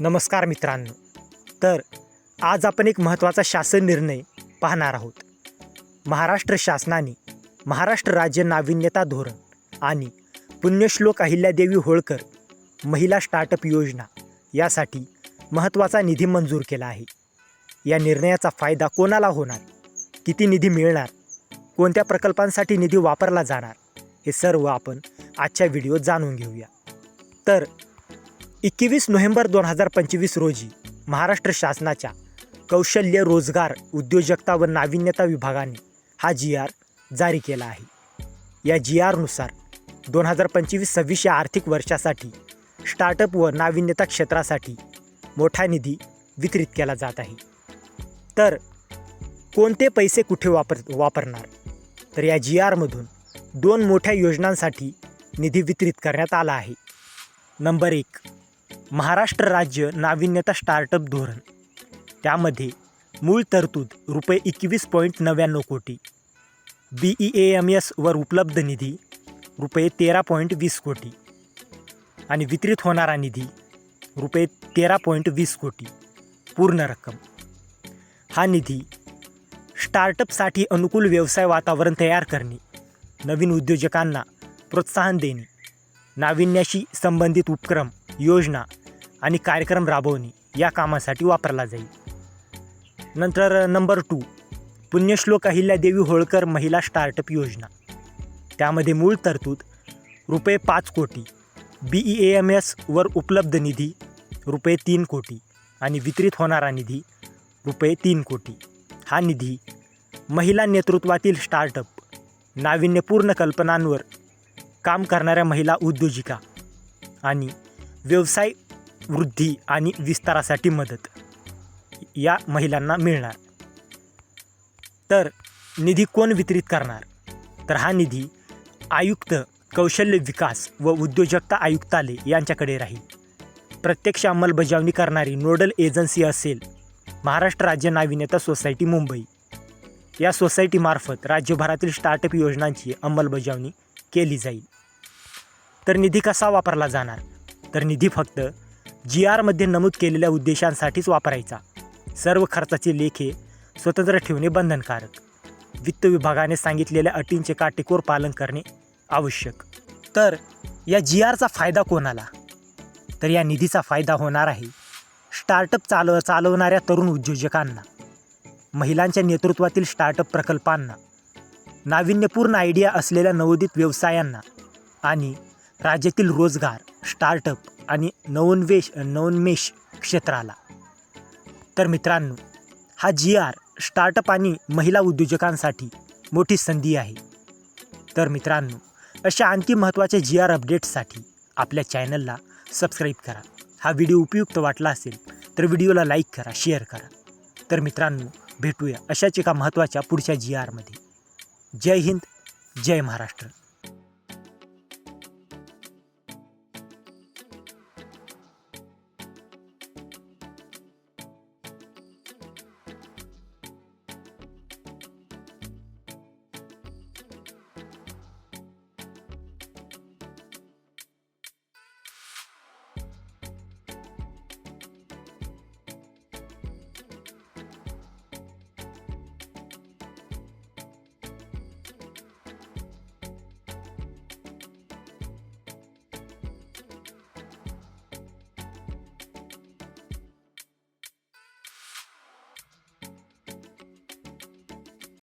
नमस्कार मित्रांनो. तर आज आपण एक महत्त्वाचा शासन निर्णय पाहणार आहोत. महाराष्ट्र शासनाने महाराष्ट्र राज्य नाविन्यता धोरण आणि पुण्यश्लोक अहिल्यादेवी होळकर महिला स्टार्टअप योजना यासाठी महत्त्वाचा निधी मंजूर केला आहे. या निर्णयाचा फायदा कोणाला होणार? किती निधी मिळणार? कोणत्या प्रकल्पांसाठी निधी वापरला जाणार? हे सर्व आपण आजच्या व्हिडिओत जाणून घेऊया. तर एकवीस नोव्हेंबर दोन हजार पंचवीस रोजी महाराष्ट्र शासनाच्या कौशल्य रोजगार उद्योजकता व नाविन्यता विभागाने हा जी आर जारी केला आहे. या जी आरनुसार दोन हजार पंचवीस सव्वीस या आर्थिक वर्षासाठी स्टार्टअप व नाविन्यता क्षेत्रासाठी मोठा निधी वितरित केला जात आहे. तर कोणते पैसे कुठे वापर वापरणार? तर या जी आरमधून दोन मोठ्या योजनांसाठी निधी वितरित करण्यात आला आहे. नंबर एक महाराष्ट्र राज्य नाविन्यता स्टार्टअप धोरण. त्यामध्ये मूळ तरतूद रुपये एकवीस पॉईंट नव्याण्णव कोटी. बी ई ए एम एसवर उपलब्ध निधी रुपये तेरा पॉईंट वीस कोटी. आणि वितरित होणारा निधी रुपये तेरा पॉईंट वीस कोटी. पूर्ण रक्कम. हा निधी स्टार्टअपसाठी अनुकूल व्यवसाय वातावरण तयार करणे नवीन उद्योजकांना प्रोत्साहन देणे नाविन्याशी संबंधित उपक्रम योजना आणि कार्यक्रम राबवणे या कामासाठी वापरला जाईल. नंतर नंबर टू पुण्यश्लोक अहिल्यादेवी होळकर महिला स्टार्टअप योजना. त्यामध्ये मूळ तरतूद रुपये पाच कोटी बी ई ए एम एसवर उपलब्ध निधी रुपये तीन कोटी आणि वितरित होणारा निधी रुपये तीन कोटी. हा निधी महिला नेतृत्वातील स्टार्टअप नाविन्यपूर्ण कल्पनांवर काम करणाऱ्या महिला उद्योजिका आणि व्यवसाय वृद्धी आणि विस्तारासाठी मदत या महिलांना मिळणार. तर निधी कोण वितरित करणार? तर हा निधी आयुक्त कौशल्य विकास व उद्योजकता आयुक्तालय यांच्याकडे राहील. प्रत्यक्ष अंमलबजावणी करणारी नोडल एजन्सी असेल महाराष्ट्र राज्य नाविन्यता सोसायटी मुंबई. या सोसायटीमार्फत राज्यभरातील स्टार्टअप योजनांची अंमलबजावणी केली जाईल. तर निधी कसा वापरला जाणार? तर निधी फक्त जी आरमध्ये नमूद केलेल्या उद्देशांसाठीच वापरायचा. सर्व खर्चाचे लेखे स्वतंत्र ठेवणे बंधनकारक. वित्त विभागाने सांगितलेल्या अटींचे काटेकोर पालन करणे आवश्यक. तर या जी आरचा फायदा कोणाला? तर या निधीचा फायदा होणार आहे स्टार्टअप चालव चालवणाऱ्या तरुण उद्योजकांना महिलांच्या नेतृत्वातील स्टार्टअप प्रकल्पांना नाविन्यपूर्ण आयडिया असलेल्या नवोदित व्यवसायांना आणि राज्यातील रोजगार स्टार्टअप आणि नवोन्वेष नवोन्मेष क्षेत्राला. तर मित्रांनो हा जी आर स्टार्टअप आणि महिला उद्योजकांसाठी मोठी संधी आहे. तर मित्रांनो अशा आणखी महत्त्वाच्या जी आर अपडेट्ससाठी आपल्या चॅनलला सबस्क्राईब करा. हा व्हिडिओ उपयुक्त वाटला असेल तर व्हिडिओला लाईक करा शेअर करा. तर मित्रांनो भेटूया अशाच एका महत्त्वाच्या पुढच्या जी आरमध्ये जय हिंद जय महाराष्ट्र.